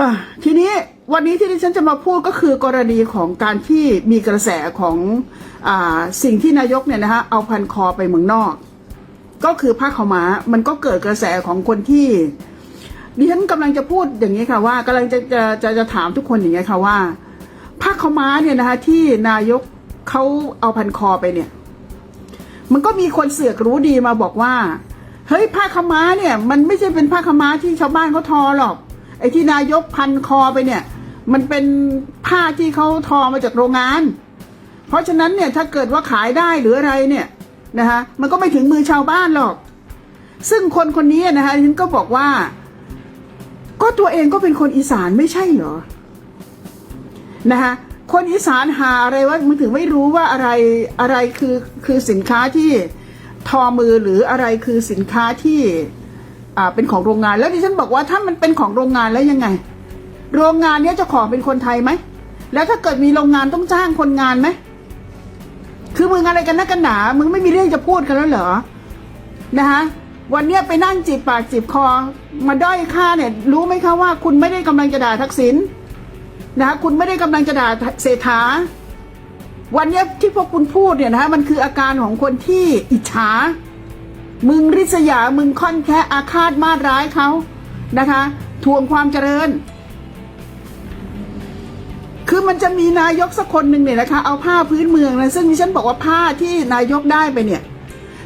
อะทีนี้วันนี้ที่ดิฉันจะมาพูดก็คือกรณีของการที่มีกระแสของอ่าสิ่งที่นายกเนี่ยนะฮะเอาพันคอไปเมืองนอก ก็คือผ้าขาวม้ามันก็เกิดกระแสของคนที่ดิฉันกำลังจะพูดอย่างนี้ค่ะว่ากำลังจะจะจะจะถามทุกคนอย่างนี้ค่ะว่าผ้าขาวม้าเนี่ยนะคะที่นายกเขาเอาพันคอไปเนี่ย มันก็มีคนเสือกรู้ดีมาบอกว่า เฮ้ยผ้าขาวม้าเนี่ย มันไม่ใช่เป็นผ้าขาวม้าที่ชาวบ้านเขาทอหรอก อ้ที่นายกพันคอไปเนี่ย มันเป็นผ้าที่เขาทอมาจากโรงงาน เพราะฉะนั้นเนี่ยถ้าเกิดว่าขายได้หรืออะไรเนี่ยนะคะมันก็ไม่ถึงมือชาวบ้านหรอก ซึ่งคนคนนี้นะคะฉันก็บอกว่า ก็ตัวเองก็เป็นคนอีสานไม่ใช่เหรอนะคะคนอีสานหาอะไรว่ามันถึงไม่รู้ว่าอะไรอะไรคือคือสินค้าที่ทอมือหรืออะไรคือสินค้าที่ อ่าเป็นของโรงงานแล้วดิฉันบอกว่าถ้ามันเป็นของโรงงานแล้วยังไง โรงงานเนี้ยเจ้าของเป็นคนไทยไหมแล้วถ้าเกิดมีโรงงานต้องจ้างคนงานไหมคือมึงอะไรกันนักกันหนา มึงไม่มีเรื่องจะพูดกันแล้วเหรอนะคะวันเนี้ยไปนั่งจีบปากจีบคอ มาด้อยค่าเนี่ย รู้ไหมคะว่า คุณไม่ได้กำลังจะด่าทักษิณนะคะคุณไม่ได้กำลังจะด่าเศรษฐาวันเนี้ยที่พวกคุณพูดเนี่ยนะคะมันคืออาการของคนที่อิจฉา มึงริษยา มึงค่อนแค่อาฆาตมาดร้ายเขานะคะ ทวงความเจริญ คือมันจะมีนายกสักคนหนึ่งเนี่ยนะคะ เอาผ้าพื้นเมืองนะซึ่งดิฉันบอกว่าผ้าที่นายกได้ไปเนี่ย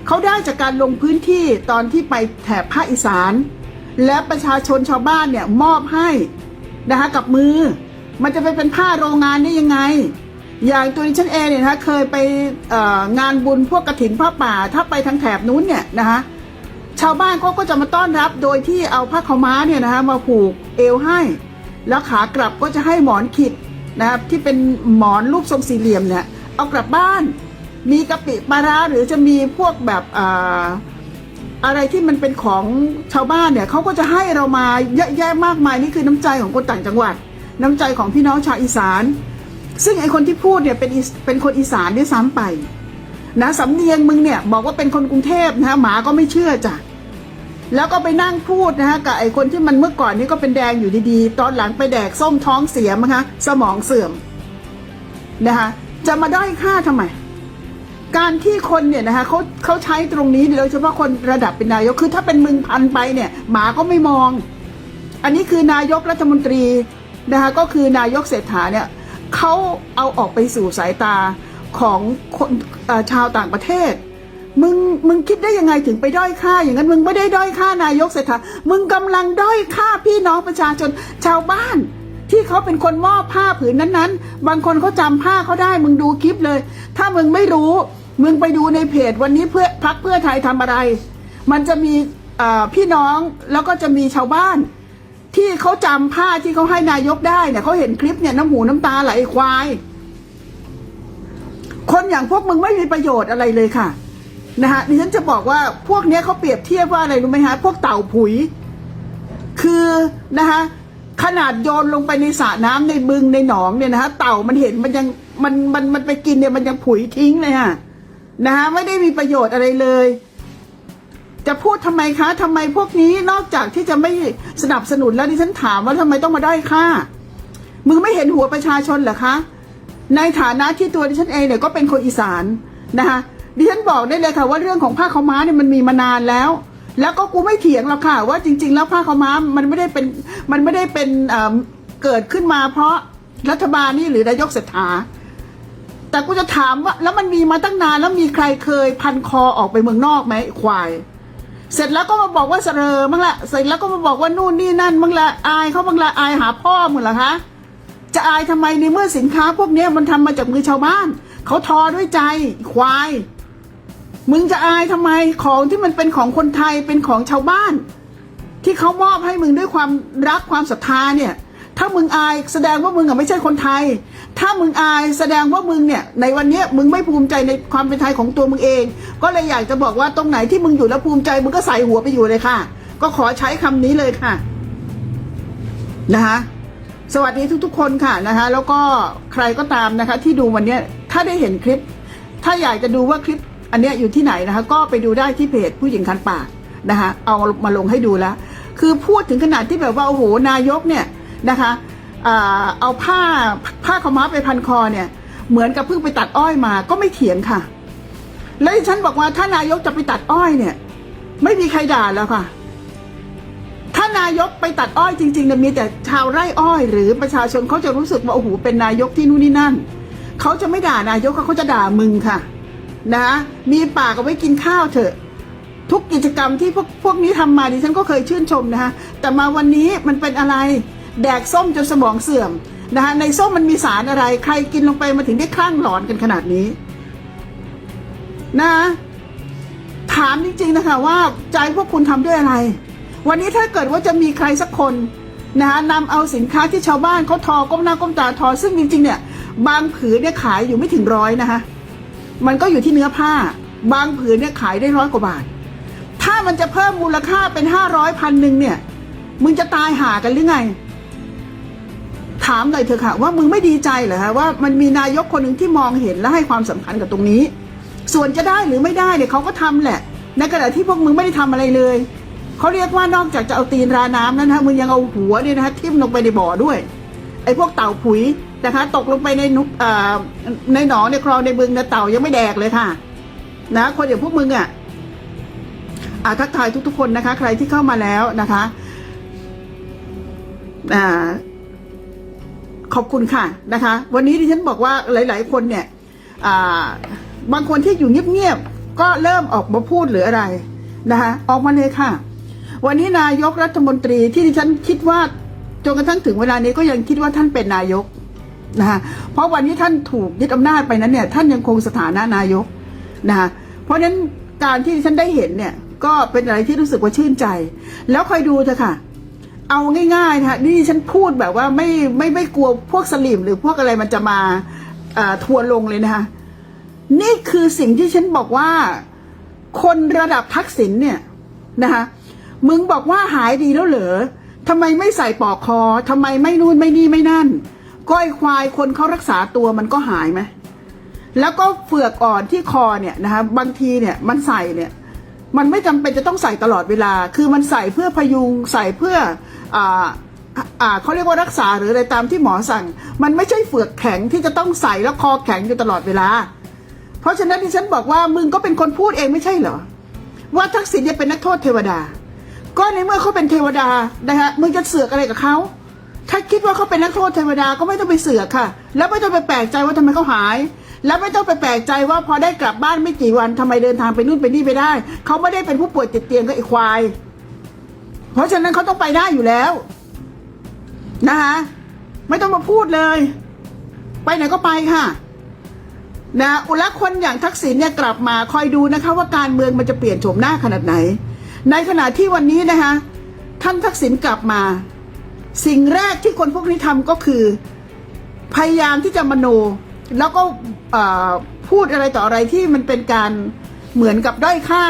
เขาได้จากการลงพื้นที่ตอนที่ไปแถบภาคอีสาน และประชาชนชาวบ้านเนี่ยมอบให้นะคะกับมือ มันจะไปเป็นผ้าโรงงานได้ยังไง อย่างตัวดิฉันเองเนี่ยนะคะเคยไปงานบุญพวกกระถินผ้าป่า ถ้าไปทางแถบนู้นเนี่ยนะคะชาวบ้านเขาก็จะมาต้อนรับโดยที่เอาผ้าขาวม้าเนี่ยนะคะมาผูกเอวให้ แล้วขากลับก็จะให้หมอนขิดนะครับที่เป็นหมอนรูปทรงสี่เหลี่ยมเนี่ยเอากลับบ้าน มีกะปิปลาร้าหรือจะมีพวกแบบอ่าอะไรที่มันเป็นของชาวบ้านเนี่ยเขาก็จะให้เรามาเยอะแยะมากมายนี่คือน้ำใจของคนต่างจังหวัด น้ำใจของพี่น้องชาวอีสาน ซึ่งไอคนที่พูดเนี่ยเป็นเป็นคนอีสานด้วยซ้ำไปนะสำเนียงมึงเนี่ยบอกว่าเป็นคนกรุงเทพนะหมาก็ไม่เชื่อจ้ะแล้วก็ไปนั่งพูดนะฮะกับไอ้คนที่มันเมื่อก่อนนี้ก็เป็นแดงอยู่ดีๆ ตอนหลังไปแดกส้มท้องเสียมั้งคะสมองเสื่อมนะคะจะมาด้อยค่าทำไม การที่คนเนี่ยนะคะเขาเขาใช้ตรงนี้โดยเฉพาะคนระดับเป็นนายกคือถ้าเป็นมึงพันไปเนี่ยหมาก็ไม่มอง อันนี้คือนายกรัฐมนตรีนะคะก็คือนายกเศรษฐาเนี่ย เขาเอาออกไปสู่สายตาของคนชาวต่างประเทศ มึงมึงคิดได้ยังไงถึงไปด้อยค่า อย่างนั้นมึงไม่ได้ด้อยค่านายกเศรษฐามึงกำลังด้อยค่าพี่น้องประชาชนชาวบ้าน ที่เขาเป็นคนมอบผ้าผืนนั้นๆ บางคนเขาจำผ้าเขาได้ มึงดูคลิปเลย ถ้ามึงไม่รู้ มึงไปดูในเพจวันนี้เพื่อพักเพื่อไทยทำอะไร มันจะมีพี่น้องแล้วก็จะมีชาวบ้าน ที่เขาจำผ้าที่เขาให้นายกได้เนี่ยเขาเห็นคลิปเนี่ยน้ำหูน้ำตาไหลควาย คนอย่างพวกมึงไม่มีประโยชน์อะไรเลยค่ะนะฮะดิฉันจะบอกว่าพวกเนี้ยเขาเปรียบเทียบว่าอะไรรู้ไหมฮะพวกเต่าผุย คือนะคะขนาดโยนลงไปในสระน้ำในบึงในหนองเนี่ยนะฮะเต่ามันเห็นมันยังมันมันมันไปกินเนี่ยมันยังผุยทิ้งเลยฮะนะฮะไม่ได้มีประโยชน์อะไรเลย จะพูดทำไมคะทำไมพวกนี้นอกจากที่จะไม่สนับสนุนแล้วดิฉันถามว่าทำไมต้องมาด้อยค่ามึงไม่เห็นหัวประชาชนเหรอคะ ในฐานะที่ตัวดิฉันเองเนี่ยก็เป็นคนอีสานนะคะดิฉันบอกได้เลยค่ะว่าเรื่องของผ้าขาวม้าเนี่ยมันมีมานานแล้ว แล้วก็กูไม่เถียงหรอกค่ะ ว่าจริง ๆ แล้วผ้าขาวม้ามันไม่ได้เป็นมันไม่ได้เป็นเเกิดขึ้นมา เพราะรัฐบาลนี่หรือนายกเศรษฐาแต่กูจะถามว่าแล้วมันมีมาตั้งนานแล้วมีใครเคยพันคอออกไปเมืองนอกไหมควาย เสร็จแล้วก็มาบอกว่าเสรอมั้งละเสร็จแล้วก็มาบอกว่านู่นนี่นั่นมั้งละอายเขาบ้างละอายหาพ่อมึงเหรอคะจะอายทำไมในเมื่อสินค้าพวกนี้มันทำมาจากมือชาวบ้านเขาทอด้วยใจควาย มึงจะอายทำไมของที่มันเป็นของคนไทยเป็นของชาวบ้าน ที่เขามอบให้มึงด้วยความรักความศรัทธาเนี่ย ถ้ามึงอายแสดงว่ามึงอะไม่ใช่คนไทย ถ้ามึงอายแสดงว่ามึงเนี่ยในวันเนี้ยมึงไม่ภูมิใจในความเป็นไทยของตัวมึงเอง ก็เลยอยากจะบอกว่าตรงไหนที่มึงอยู่แล้วภูมิใจมึงก็ใส่หัวไปอยู่เลยค่ะ ก็ขอใช้คำนี้เลยค่ะนะคะสวัสดีทุกๆ คนค่ะนะคะ แล้วก็ใครก็ตามนะคะ ที่ดูวันนี้ถ้าได้เห็นคลิป ถ้าอยากจะดูว่าคลิปอันเนี้ยอยู่ที่ไหนนะคะ ก็ไปดูได้ที่เพจผู้หญิงคันปากนะคะ เอามาลงให้ดูแล้ว คือพูดถึงขนาดที่แบบว่าโอ้โหนายกเนี่ย นะคะเอาผ้าผ้าขม้าไปพันคอเนี่ย เหมือนกับเพิ่งไปตัดอ้อยมาก็ไม่เถียงค่ะ แล้วฉันบอกว่าถ้านายกจะไปตัดอ้อยเนี่ย ไม่มีใครด่าแล้วค่ะ ถ้านายกไปตัดอ้อยจริงๆเนี่ยมีแต่ชาวไร่อ้อย หรือประชาชนเขาจะรู้สึกว่าโอ้โหเป็นนายกที่นู่นนี่นั่นเขาจะไม่ด่านายกเขาจะด่ามึงค่ะ นะมีปากเอาไว้กินข้าวเถอะ ทุกกิจกรรมที่พวกพวกนี้ทำมาดิฉันก็เคยชื่นชมนะคะแต่มาวันนี้มันเป็นอะไร แดกส้มจนสมองเสื่อมนะคะในส้มมันมีสารอะไร ใครกินลงไปมาถึงได้คลั่งหลอนกันขนาดนี้ นะ ถามจริง ๆนะคะ ว่าใจพวกคุณทำด้วยอะไร วันนี้ถ้าเกิดว่าจะมีใครสักคนนะคะนำเอาสินค้าที่ชาวบ้านเขาทอก้มหน้าก้มตาทอ ซึ่งจริง ๆ เนี่ย บางผืนเนี่ยขายอยู่ไม่ถึงร้อยนะคะมันก็อยู่ที่เนื้อผ้า บางผืนเนี่ยขายได้ร้อยกว่าบาท ถ้ามันจะเพิ่มมูลค่าเป็นห้าร้อยพันหนึ่งเนี่ย มึงจะตายหากันหรือไง ถามหน่อยเถอะค่ะ ว่ามึงไม่ดีใจเหรอฮะว่ามันมีนายกคนหนึ่งที่มองเห็นและให้ความสำคัญกับตรงนี้ ส่วนจะได้หรือไม่ได้เนี่ยเขาก็ทำแหละ ในขณะที่พวกมึงไม่ได้ทำอะไรเลยเขาเรียกว่านอกจากจะเอาตีนราน้ำนั้นนะมึงยังเอาหัวเนี่ยนะคะทิ่มลงไปในบ่อด้วยไอ้พวกเต่าผุยนะคะตกลงไปในนุอ่าในหนองในคลองในบึงนะเต่ายังไม่แดกเลยค่ะ นะ คนอย่างพวกมึงอะอาทักทายทุกๆคนนะคะ ใครที่เข้ามาแล้วนะคะ อ่า ขอบคุณค่ะนะคะ วันนี้ดิฉันบอกว่าหลาย ๆ คนเนี่ยบางคนที่อยู่เงียบๆก็เริ่มออกมาพูดหรืออะไรนะคะออกมาเลยค่ะ วันนี้นายกรัฐมนตรีที่ดิฉันคิดว่าจนกระทั่งถึงเวลานี้ก็ยังคิดว่าท่านเป็นนายกนะคะเพราะวันนี้ท่านถูกยึดอำนาจไปนั้นเนี่ย ท่านยังคงสถานะนายกนะคะเพราะฉะนั้นการที่ดิฉันได้เห็นเนี่ยก็เป็นอะไรที่รู้สึกว่าชื่นใจ แล้วคอยดูเถอะค่ะ เอาง่ายๆนะคะนี่ฉันพูดแบบว่าไม่ไม่ไม่กลัวพวกสลิมหรือพวกอะไรมันจะมาทัวลงเลยนะคะนี่คือสิ่งที่ฉันบอกว่า คนระดับทักษิณเนี่ยนะคะมึงบอกว่าหายดีแล้วเหรอทำไมไม่ใส่ปลอกคอทำไมไม่นู่นไม่นี่ไม่นั่น ก้อยควายคนเขารักษาตัวมันก็หายไหมแล้วก็เฟือกอ่อนที่คอเนี่ยนะคะบางทีเนี่ยมันใส่เนี่ย มันไม่จำเป็นจะต้องใส่ตลอดเวลา คือมันใส่เพื่อพยุงใส่เพื่ออ่าอ่าเขาเรียกว่ารักษาหรืออะไรตามที่หมอสั่ง มันไม่ใช่เฟือกแข็งที่จะต้องใส่แล้วคอแข็งอยู่ตลอดเวลา เพราะฉะนั้นที่ฉันบอกว่ามึงก็เป็นคนพูดเองไม่ใช่เหรอ ว่าทักษิณเนี่ยเป็นนักโทษเทวดา ก็ในเมื่อเขาเป็นเทวดานะฮะมึงจะเสือกอะไรกับเขาถ้าคิดว่าเขาเป็นนักโทษเทวดาก็ไม่ต้องไปเสือกค่ะ แล้วไม่ต้องไปแปลกใจว่าทำไมเขาหาย แล้วไม่ต้องไปแปลกใจว่าพอได้กลับบ้านไม่กี่วันทำไมเดินทางไปนู่นไปนี่ไปได้ เขาไม่ได้เป็นผู้ป่วยติดเตียงก็ไอ้ควาย เพราะฉะนั้นเขาต้องไปได้อยู่แล้ว นะคะไม่ต้องมาพูดเลย ไปไหนก็ไปค่ะนะอุลคนอย่างทักษิณเนี่ยกลับมาคอยดูนะคะ ว่าการเมืองมันจะเปลี่ยนโฉมหน้าขนาดไหน ในขณะที่วันนี้นะคะ ท่านทักษิณกลับมา สิ่งแรกที่คนพวกนี้ทำก็คือ พยายามที่จะมโน แล้วก็พูดอะไรต่ออะไรที่มันเป็นการเหมือนกับด้อยค่า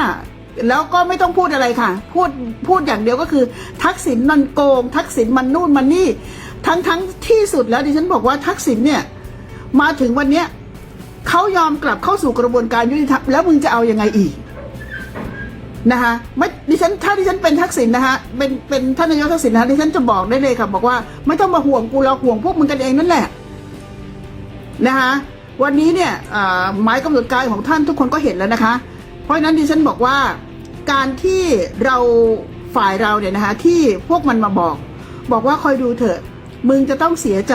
แล้วก็ไม่ต้องพูดอะไรค่ะ พูดพูดอย่างเดียวก็คือ ทักษิณมันโกง ทักษิณมันนู่นมันนี่ ทั้งทั้งที่สุดแล้วดิฉันบอกว่าทักษิณเนี่ย มาถึงวันเนี้ยเขายอมกลับเข้าสู่กระบวนการยุติธรรมแล้วมึงจะเอายังไงอีกนะคะไม่ดิฉันถ้าดิฉันเป็นทักษิณนะคะเป็นเป็นท่านนายกทักษิณนะคะดิฉันจะบอกได้เลยค่ะบอกว่า ไม่ต้องมาห่วงกูเราห่วงพวกมึงกันเองนั่นแหละ นะคะวันนี้เนี่ยหมายกำหนดการของท่านทุกคนก็เห็นแล้วนะคะ เพราะฉะนั้นดิฉันบอกว่าการที่เราฝ่ายเราเนี่ยนะคะที่พวกมันมาบอก บอกว่าคอยดูเถอะ มึงจะต้องเสียใจ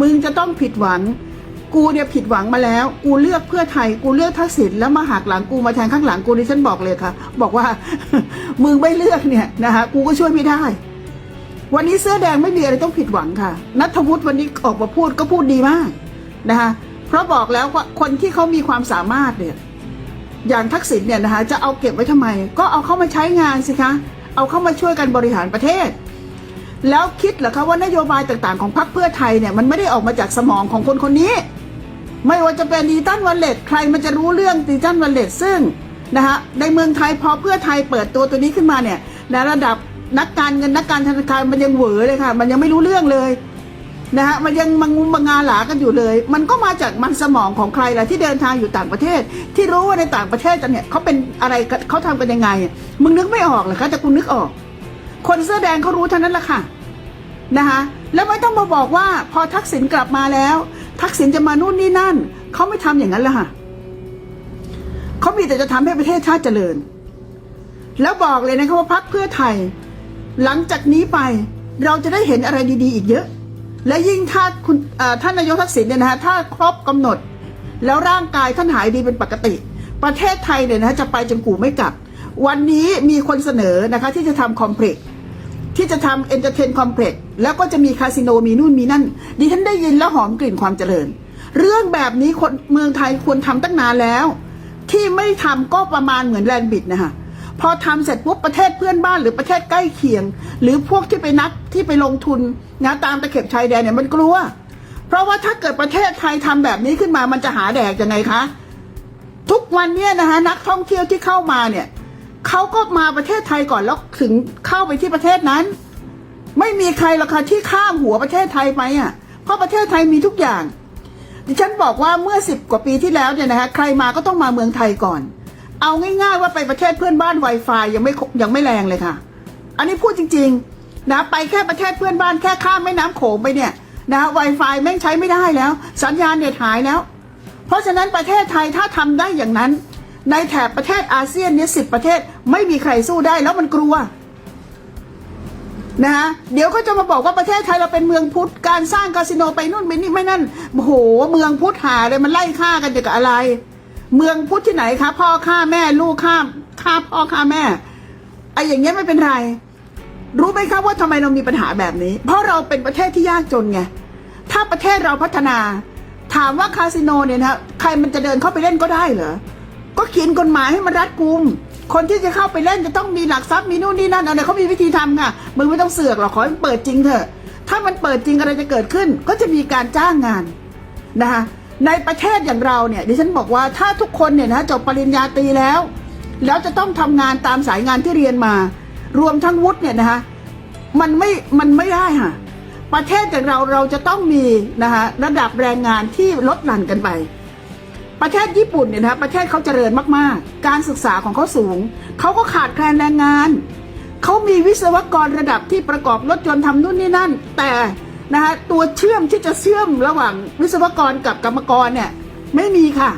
มึงจะต้องผิดหวัง กูเนี่ยผิดหวังมาแล้ว กูเลือกเพื่อไทย กูเลือกทักษิณแล้วมาหักหลังกูมาแทงข้างหลังกูดิฉันบอกเลยค่ะ บอกว่ามึงไม่เลือกเนี่ยนะคะกูก็ช่วยไม่ได้วันนี้เสื้อแดงไม่มีอะไรต้องผิดหวังค่ะ นัทวุฒิวันนี้ออกมาพูดก็พูดดีมาก นะคะเพราะบอกแล้วว่าคนที่เขามีความสามารถเนี่ยอย่างทักษิณเนี่ยนะคะจะเอาเก็บไว้ทำไม ก็เอาเข้ามาใช้งานสิคะเอาเข้ามาช่วยกันบริหารประเทศ แล้วคิดเหรอคะว่านโยบายต่างๆของพรรคเพื่อไทยเนี่ยมันไม่ได้ออกมาจากสมองของคนคนนี้ ไม่ว่าจะเป็นดิจิตันวันเลตใครมันจะรู้เรื่องดิจิตันวันเลตซึ่งนะคะในเมืองไทยพอเพื่อไทยเปิดตัวตัวนี้ขึ้นมาเนี่ยในระดับนักการเงินนักการธนาคารมันยังเหวอเลยค่ะ มันยังไม่รู้เรื่องเลย นะฮะมันยังมังงุมมังงาหลากันอยู่เลย มันก็มาจากมันสมองของใครล่ะที่เดินทางอยู่ต่างประเทศ ที่รู้ว่าในต่างประเทศกันเนี่ยเขาเป็นอะไรเขาทำกันยังไง มึงนึกไม่ออกเหรอคะแต่กูนึกออก คนเสื้อแดงเขารู้เท่านั้นแหละค่ะนะคะแล้วไม่ต้องมาบอกว่าพอทักษิณกลับมาแล้ว ทักษิณจะมานู่นนี่นั่นเขาไม่ทำอย่างนั้นละค่ะเขามีแต่จะทำให้ประเทศชาติเจริญ แล้วบอกเลยนะคะว่าพักเพื่อไทย หลังจากนี้ไปเราจะได้เห็นอะไรดีๆ อีกเยอะ และยิ่งถ้าคุณท่านนายกทักษิณเนี่ยนะฮะถ้าครบกำหนด แล้วร่างกายท่านหายดีเป็นปกติ ประเทศไทยเนี่ยนะจะไปจนกูไม่กลับ วันนี้มีคนเสนอนะคะที่จะทำคอมเพล็กซ์ที่จะทำเอนเตอร์เทนคอมเพล็กซ์แล้วก็จะมีคาสิโนมีนู่นมีนั่นดิฉันได้ยินแล้วหอมกลิ่นความเจริญ เรื่องแบบนี้คนเมืองไทยควรทำตั้งนานแล้ว ที่ไม่ทำก็ประมาณเหมือนแลนบิดนะคะ พอทำเสร็จปุ๊บประเทศเพื่อนบ้านหรือประเทศใกล้เคียง หรือพวกที่ไปนักที่ไปลงทุนนะตามตะเข็บชายแดนเนี่ยมันกลัว เพราะว่าถ้าเกิดประเทศไทยทำแบบนี้ขึ้นมามันจะหาแดกยังไงคะทุกวันเนี่ยนะคะนักท่องเที่ยวที่เข้ามาเนี่ยเขาก็มาประเทศไทยก่อนแล้วถึงเข้าไปที่ประเทศนั้น ไม่มีใครหรอกค่ะที่ข้ามหัวประเทศไทยไปอะ เพราะประเทศไทยมีทุกอย่าง ดิฉันบอกว่าเมื่อสิบกว่าปีที่แล้วเนี่ยนะคะใครมาก็ต้องมาเมืองไทยก่อน เอาง่ายๆว่าไปประเทศเพื่อนบ้าน Wi-Fi ยังไม่ยังไม่แรงเลยค่ะ อันนี้พูดจริง ๆ นะ ไปแค่ประเทศเพื่อนบ้านแค่ข้ามแม่น้ำโขงไปเนี่ยนะ Wi-Fi แม่งใช้ไม่ได้แล้ว สัญญาณเน็ตหายแล้ว เพราะฉะนั้นประเทศไทยถ้าทำได้อย่างนั้น ในแถบประเทศอาเซียนเนี่ยสิบประเทศไม่มีใครสู้ได้แล้วมันกลัวนะฮะเดี๋ยวก็จะมาบอกว่าประเทศไทยเราเป็นเมืองพุทธการสร้างคาสิโนไปนู่นไปนี่ไม่นั่นโอ้โหเมืองพุทธหาเลยมันไล่ฆ่ากันจากบอะไร เมืองพุทธที่ไหนคะพ่อฆ่าแม่ลูกฆ่าฆ่าพ่อฆ่าแม่ไอ้อย่างเงี้ยไม่เป็นไร รู้ไหมครับว่าทำไมเรามีปัญหาแบบนี้ เพราะเราเป็นประเทศที่ยากจนไงถ้าประเทศเราพัฒนา ถามว่าคาสิโนเนี่ยนะใครมันจะเดินเข้าไปเล่นก็ได้เหรอก็เขียนกฎหมายให้มันรัดกุม คนที่จะเข้าไปเล่นจะต้องมีหลักทรัพย์มีนู่นนี่นั่นอาเนี่ยเขามีวิธีทำค่ะมึงไม่ต้องเสือกหรอกขอให้มันเปิดจริงเถอะ ถ้ามันเปิดจริงอะไรจะเกิดขึ้น ก็จะมีการจ้างงานนะคะ ในประเทศอย่างเราเนี่ยดิฉันบอกว่าถ้าทุกคนเนี่ยนะจบปริญญาตรีแล้ว แล้วจะต้องทำงานตามสายงานที่เรียนมา รวมทั้งวุฒิเนี่ยนะคะมันไม่มันไม่ได้ค่ะประเทศอย่างเราเราจะต้องมีนะคะระดับแรงงานที่ลดหลั่นกันไป ประเทศญี่ปุ่นเนี่ยนะประเทศเขาเจริญมากๆ การศึกษาของเขาสูงเขาก็ขาดแคลนแรงงานเขามีวิศวกรระดับที่ประกอบรถยนต์ทำนู่นนี่นั่น แต่ นะคะตัวเชื่อมที่จะเชื่อมระหว่างวิศวกรกับกรรมกรเนี่ยไม่มีค่ะ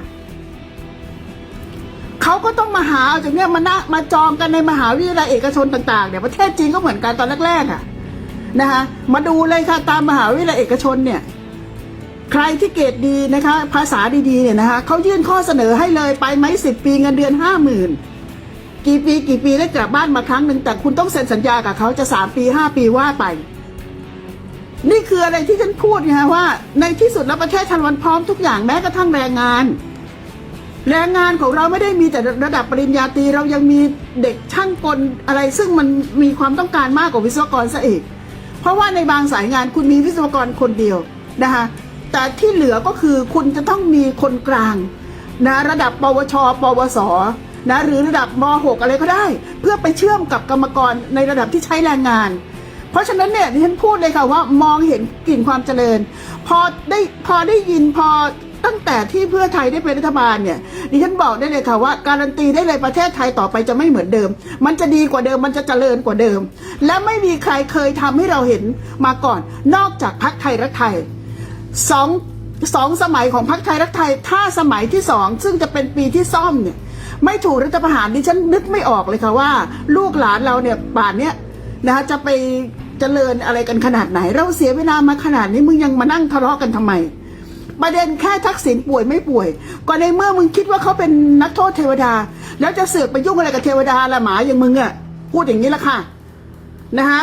เขาก็ต้องมาหาเอาจากเนี้ยมานะมาจองกันในมหาวิทยาลัยเอกชนต่างๆเนี่ยประเทศจีนก็เหมือนกันตอนแรกๆอะนะคะมาดูเลยค่ะตามมหาวิทยาลัยเอกชนเนี่ยใครที่เกรดดีนะคะ ภาษาดีๆเนี่ยนะคะเขายื่นข้อเสนอให้เลยไปไหมสิบปีเงินเดือนห้าหมื่นกี่ปีกี่ปีได้กลับบ้านมาครั้งหนึ่งแต่คุณต้องเซ็นสัญญากับเขาจะสามปีห้าปีว่าไป นี่คืออะไรที่ฉันพูดไงว่า ในที่สุดแล้วประเทศทันวันพร้อมทุกอย่างแม้กระทั่งแรงงาน แรงงานของเราไม่ได้มีแต่ระดับปริญญาตรีเรายังมีเด็กช่างกลอะไร ซึ่งมันมีความต้องการมากกว่าวิศวกรซะอีก เพราะว่าในบางสายงานคุณมีวิศวกรคนเดียวนะคะแต่ที่เหลือก็คือคุณจะต้องมีคนกลางนะระดับปวช ปวสนะหรือระดับม .6 อะไรก็ได้ เพื่อไปเชื่อมกับกรรมกรในระดับที่ใช้แรงงาน เพราะฉะนั้นเนี่ยดิฉันพูดเลยค่ะว่ามองเห็นกลิ่นความเจริญ พอได้พอได้ยินพอตั้งแต่ที่เพื่อไทยได้เป็นรัฐบาลเนี่ยดิฉันบอกได้เลยค่ะว่าการันตีได้เลยประเทศไทยต่อไปจะไม่เหมือนเดิม มันจะดีกว่าเดิมมันจะเจริญกว่าเดิม และไม่มีใครเคยทำให้เราเห็นมาก่อน นอกจากพรรคไทยรักไทยสองสองสมัยของพรรคไทยรักไทย ถ้าสมัยที่สองซึ่งจะเป็นปีที่ซ่อมเนี่ยไม่ถูกรัฐประหารดิฉันนึกไม่ออกเลยค่ะว่า ลูกหลานเราเนี่ยป่านเนี้ยนะคะจะไป เจริญอะไรกันขนาดไหน เราเสียเวลามาขนาดนี้มึงยังมานั่งทะเลาะกันทำไม ประเด็นแค่ทักษิณป่วยไม่ป่วย ก็ในเมื่อมึงคิดว่าเขาเป็นนักโทษเทวดา แล้วจะเสือกไปยุ่งอะไรกับเทวดาละหมาอย่างมึงอะพูดอย่างนี้ละค่ะ นะคะ